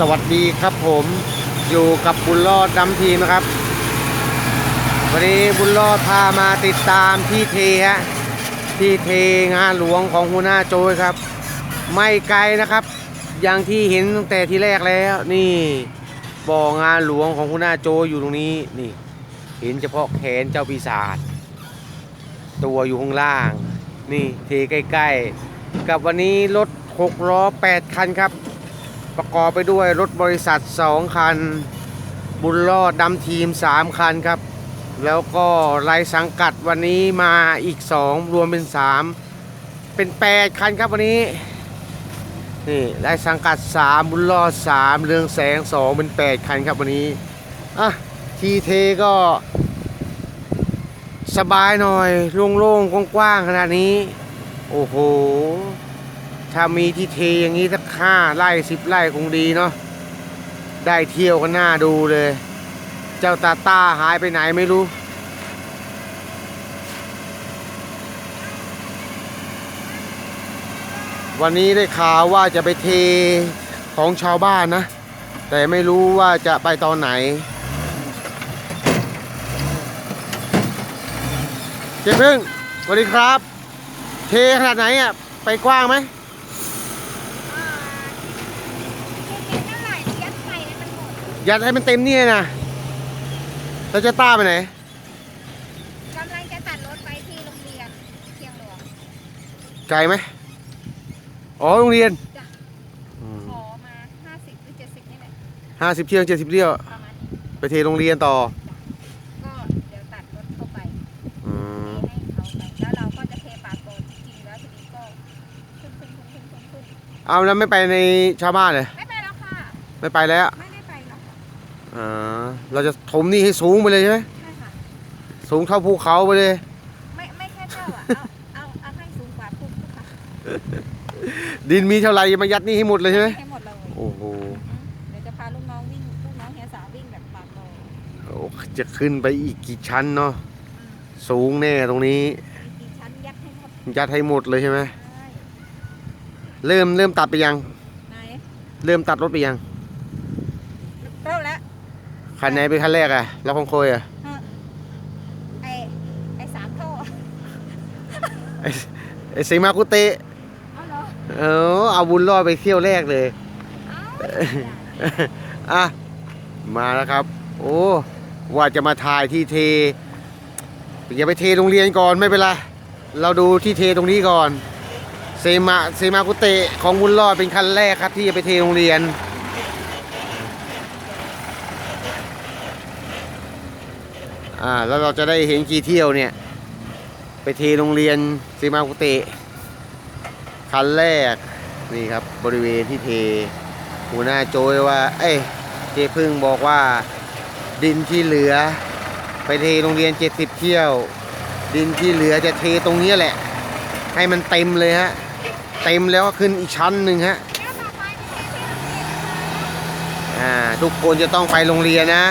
สวัสดีครับผมอยู่กับบุญรอดดำทีมนะครับ วันนี้บุญรอดพามาติดตามที่เทฮะที่เทงานหลวงของหัวหน้าโจยครับ ไม่ไกลนะครับ อย่างที่เห็นตั้งแต่ที่แรกแล้วนี่บ่องานหลวงของหัวหน้าโจยอยู่ตรงนี้นี่ เห็นเฉพาะแขนเจ้าปีศาจตัวอยู่ข้างล่าง นี่เทใกล้ๆ กับวันนี้รถ6ล้อ8คันครับ ประกอบไปด้วยรถบริษัท 2 คัน บุญรอดดำทีม 3 คันครับ แล้วก็รายสังกัดวันนี้มาอีก 2 รวมเป็น 3 เป็น 8 คันครับวันนี้ นี่รายสังกัด 3 บุญรอด 3 เรืองแสง 2 เป็น 8 คันครับวันนี้ อะ ทีเทก็สบายหน่อยโล่งๆกว้างๆขนาดนี้ โอ้โห ถ้ามีที่เทอย่างนี้สักห้าไร่สิบไร่คงดีเนาะได้เที่ยวกันหน้าดูเลย เจ้าตาตาหายไปไหนไม่รู้ วันนี้ได้ข่าวว่าจะไปเทของชาวบ้านนะ แต่ไม่รู้ว่าจะไปตอนไหนเจ๊พึ่งสวัสดีครับ เทขนาดไหนอะ ไปกว้างไหม เท่าไหร่ยัดไข่มันหมด ยัดให้มันเต็มเนี่ยนะแล้วจะต้าไปไหนกำลังจะตัดรถไปที่โรงเรียนเชียงหลวงไกลไหมอ๋อโรงเรียนขอมา50หรือ70นี่แหละห้าสิบเที่ยวเจ็ดสิบเที่ยวประมาณนี้ไปเทโรงเรียนต่อก็เดี๋ยวตัดรถเข้าไปอืมให้เขาไปแล้วเราก็จะเทปากโกนจริงๆแล้วทีนี้ก็ขึ้นขึ้นขึ้นขึ้นขึ้นขึ้นเอาแล้วไม่ไปในชาวบ้านเลยไม่ไปแล้วค่ะไม่ไปแล้ว ไม่ได้ไปแล้วค่ะ อ่าเราจะถมนี่ให้สูงไปเลยใช่ไหมใช่ค่ะ สูงเท่าภูเขาไปเลย ไม่ไม่แค่เท่าอะ เอาเอาเอาให้สูงกว่าภูเขาค่ะดินมีเท่าไหร่มายัดนี่ให้หมดเลยใช่ไหมให้หมดเลยโอ้โหเดี๋ยวจะพาลูกน้องวิ่งลูกน้องเฮียสาววิ่งแบบปากโกนโอ้จะขึ้นไปอีกกี่ชั้นเนาะสูงแน่ตรงนี้กี่ชั้นยัดให้หมดยัดให้หมดเลยใช่ไหมใช่เริ่มเริ่มตัดไปยัง ไหน เริ่มตัดรถไปยังเริ่มแล้ว คันไหนเป็นคันแรกอะแล้วของโคยอะไอ้ไอ้สามท่อไอ้ไอ้เซมากุเตะเอาเหรอเออเอาบุญรอดไปเที่ยวแรกเลย เอาอะ มาแล้วครับ โอ้ว่าจะมาถ่ายที่เท อย่าไปเทโรงเรียนก่อนไม่เป็นไร เราดูที่เทตรงนี้ก่อน เซมาเซมากุเตะของบุญรอดเป็นคันแรกครับที่จะไปเทโรงเรียน อ่าแล้วเราจะได้เห็นกี่เที่ยวเนี่ย ไปเทโรงเรียนเซมากุเตะคันแรกนี่ครับบริเวณที่เทหัวหน้าโจยว่า เอ้ยเจพึ่งบอกว่า ดินที่เหลือ ไปเทโรงเรียน70เที่ยว ดินที่เหลือจะเทตรงนี้แหละ ให้มันเต็มเลยฮะเต็มแล้วก็ขึ้นอีกชั้นหนึ่งฮะอ่าทุกคนจะต้องไปโรงเรียนนะ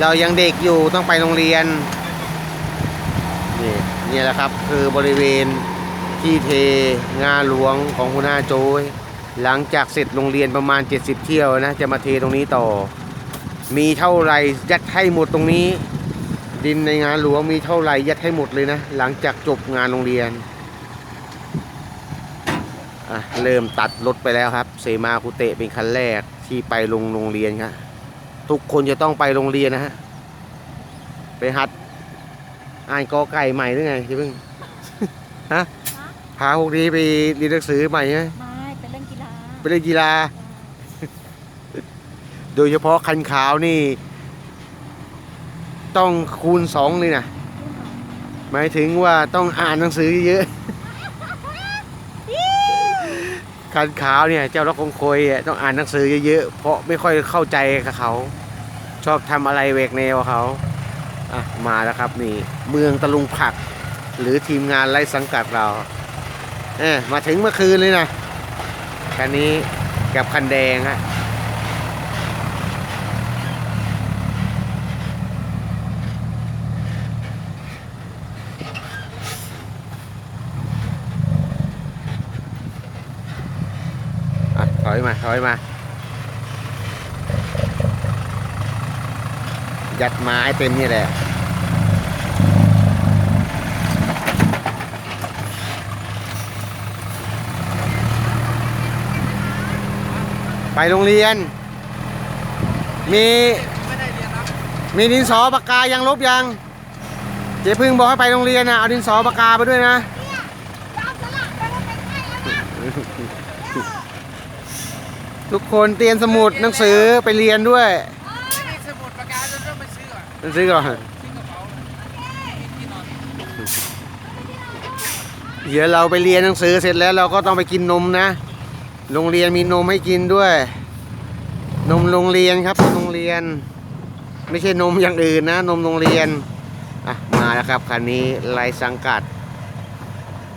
เรายังเด็กอยู่ต้องไปโรงเรียน นี่นี่แหละครับ คือบริเวณที่เทงานหลวงของหัวหน้าโจยหลังจากเสร็จโรงเรียนประมาณ 70 เที่ยวนะ จะมาเทตรงนี้ต่อ มีเท่าไหร่ยัดให้หมดตรงนี้ ดินในงานหลวงมีเท่าไหร่ยัดให้หมดเลยนะ หลังจากจบงานโรงเรียนอะเริ่มตัดรถไปแล้วครับเซมาคุเตะเป็นคันแรกที่ไปลงโรงเรียนครับ ทุกคนจะต้องไปโรงเรียนนะฮะ ไปหัด อ่านกอไก่ใหม่หรือไงที่เพิ่งฮะพาพวกนี้ไปเรียนหนังสือใหม่ใช่ไหมไม่เป็นเรื่องกีฬาไปเล่นกีฬา โดยเฉพาะคันขาวนี่ ต้องคูณสองเลยนะหมายถึงว่าต้องอ่านหนังสือเยอะ การขาวเนี่ยเจ้าล็อกคงโคยอะต้องอ่านหนังสือเยอะๆเพราะไม่ค่อยเข้าใจกับเขา ชอบทำอะไรแหวกแนวเขาอะมาแล้วครับนี่เมืองตะลุงผัก หรือทีมงานไร้สังกัดเราเออมาถึงเมื่อคืนเลยนะคันนี้กับคันแดงฮะ อยมาถอยมา ยัดไม้เต็มนี่แหละไปโรงเรียน มีมีดินสอปากกายังลบยัง เจ๊พึ่งบอกให้ไปโรงเรียนนะเอาดินสอปากกาไปด้วยนะ ทุกคนเตรียมสมุดหนังสือไปเรียนด้วยไม่มีสมุดปากกาจะต้องไปซื้ออะหนังสือก่อนซื้อกระเป๋าเลยมีที่นอนเดี๋ยวเราไปเรียนหนังสือเสร็จแล้วเราก็ต้องไปกินนมนะ โรงเรียนมีนมให้กินด้วย นมโรงเรียนครับโรงเรียน ไม่ใช่นมอย่างอื่นนะ นมโรงเรียนอะมาแล้วครับคันนี้ลายสังกัด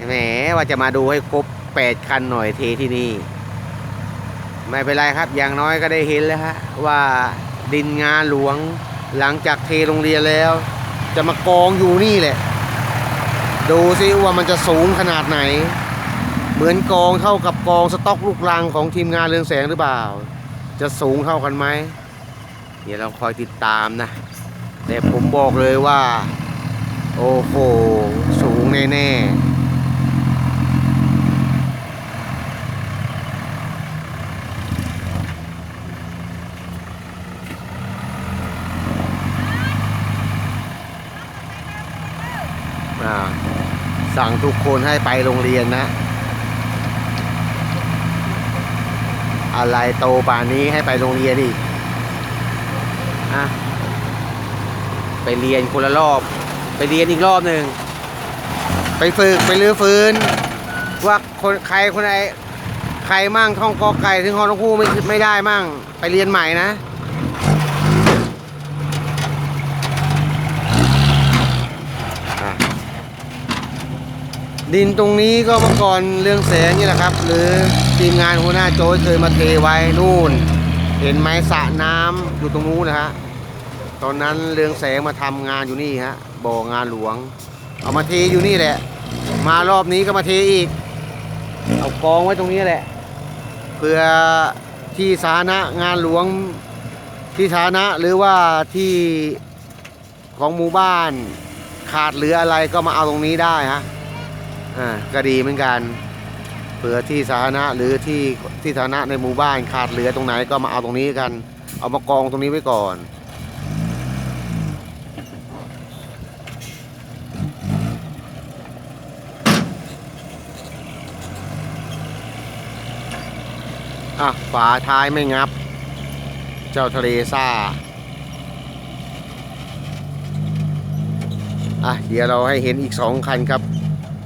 แหมว่าจะมาดูให้ครบแปดคันหน่อยเทที่นี่ ไม่เป็นไรครับ อย่างน้อยก็ได้เห็นแล้วฮะว่าดินงานหลวงหลังจากเทโรงเรียนแล้ว จะมากองอยู่นี่แหละ ดูซิว่ามันจะสูงขนาดไหน เหมือนกองเท่ากับกองสต็อกลูกรังของทีมงานเรืองแสงหรือเปล่า จะสูงเท่ากันไหมเดี๋ยวเราคอยติดตามนะ แต่ผมบอกเลยว่า โอ้โห สูงแน่ ๆอ่าสั่งทุก คนให้ไปโรงเรียนนะ อะไรโตป่านนี้ให้ไปโรงเรียนอีกอะไปเรียนคนละรอบ ไปเรียนอีกรอบหนึ่งไปฝึกไปรื้อฟื้น ว่าคนใครคนไหนใครมั่งท่องกอไก่ถึงฮอนกคู่ไม่ไม่ได้มั่ง ไปเรียนใหม่นะ ดินตรงนี้ก็เมื่อก่อนเรื่องแสงนี่แหละครับ หรือทีมงานหัวหน้าโจ้เคยมาเทไว้นู่น เห็นไหมสระน้ำอยู่ตรงนู้นนะฮะตอนนั้นเรืองแสงมาทำงานอยู่นี่ฮะบ่องานหลวง เอามาเทอยู่นี่แหละ มารอบนี้ก็มาเทอีก เอากองไว้ตรงนี้แหละเพื่อที่สาธารณะงานหลวงที่สาธารณะหรือว่าที่ของหมู่บ้านขาดเหลืออะไรก็มาเอาตรงนี้ได้ฮะ อ่าก็ดีเหมือนกันเผื่อที่สาธารณะหรือที่ที่สาธารณะในหมู่บ้านขาดเหลือตรงไหนก็มาเอาตรงนี้กัน เอามากองตรงนี้ไว้ก่อนอะฝาท้ายไม่งับ เจ้าทะเลซ่าอะเดี๋ยวเราให้เห็นอีกสองคันครับ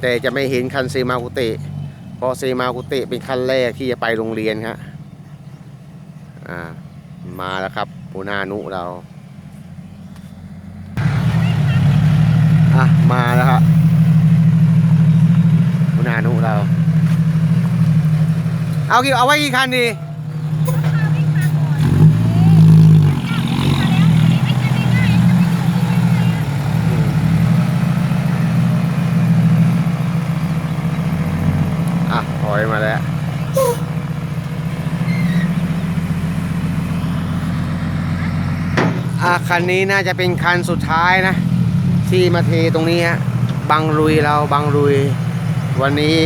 แต่จะไม่เห็นคันเซมากุเตะเพราะเซมากุเตะเป็นคันแรกที่จะไปโรงเรียนครับอ่ามาแล้วครับหัวหน้านุเราอะมาแล้วครับหัวหน้านุเรา เอากี่เอาไว้กี่คันดี อยมาแล้วอะคันนี้น่าจะเป็นคันสุดท้ายนะ ที่มาเทตรงนี้ฮะบังรุยเราบังรุย วันนี้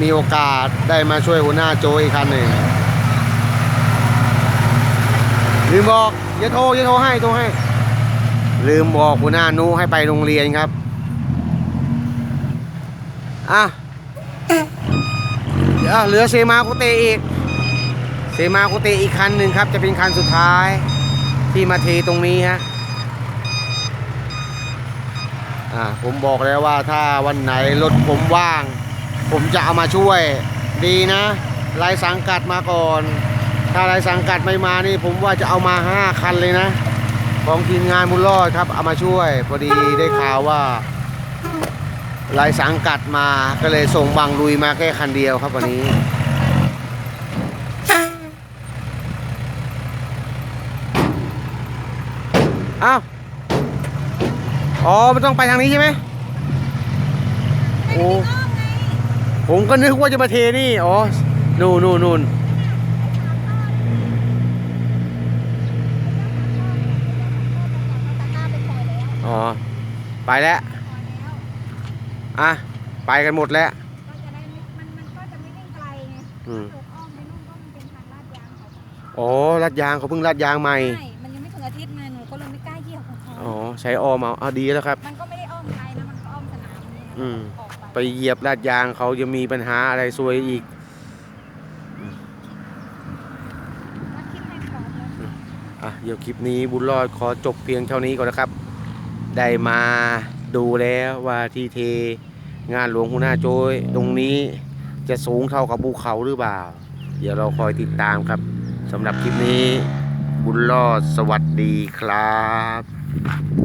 มีโอกาสได้มาช่วยหัวหน้าโจอีกคันหนึ่งลืมบอกอย่าโทรอย่าโทรให้โทรให้ ลืมบอกหัวหน้านูให้ไปโรงเรียนครับ อะ อะเหลือเซมากุเตอีกเซมากุเตอีกคันหนึ่งครับ จะเป็นคันสุดท้ายที่มาเทตรงนี้ฮะอ่าผมบอกแล้วว่าถ้าวันไหนรถผมว่าง ผมจะเอามาช่วยดีนะรายสังกัดมาก่อน ถ้ารายสังกัดไม่มานี่ ผมว่าจะเอามาห้าคันเลยนะ ของทีมงานบุญรอดครับ เอามาช่วย พอดีได้ข่าวว่า รายสังกัดมาก็เลยส่งบังลุยมาแค่คันเดียวครับวันนี้ อ้าว อ๋อมันต้องไปทางนี้ใช่ไหมโอ้ผมก็นึกว่าจะมาเทนี่ อ๋อ นู่นนู่นนู่นอ๋อ ไปแล้วพอแล้ว อะไปกันหมดแล้ว ก็จะได้ไม่มันมันก็จะไม่วิ่งไกลไงอืมเกิดอ้อมไปนู่นก็มันเป็นทางลาดยางเขาอ๋อลัดยางเขาเพิ่งลัดยางใหม่ ใช่มันยังไม่ถึงอาทิตย์ไงหนูก็เลยไม่กล้าเหยียบของเขาอ๋อใช้ออมเอาเอาดีแล้วครับ มันก็ไม่ได้อ้อมไกลนะมันก็อ้อมสนามนี่นะอืม ออกไปเหยียบลาดยางเขาจะมีปัญหาอะไรซวยอีก วัดคิดแม่งก่อนเลย อะเดี๋ยวคลิปนี้บุญรอดขอจบเพียงเท่านี้ก่อนนะครับ ได้มาดูแล้วว่าที่เท งานหลวงหัวหน้าโจยตรงนี้จะสูงเท่ากับภูเขาหรือเปล่า เดี๋ยวเราคอยติดตามครับสำหรับคลิปนี้ บุญรอดสวัสดีครับ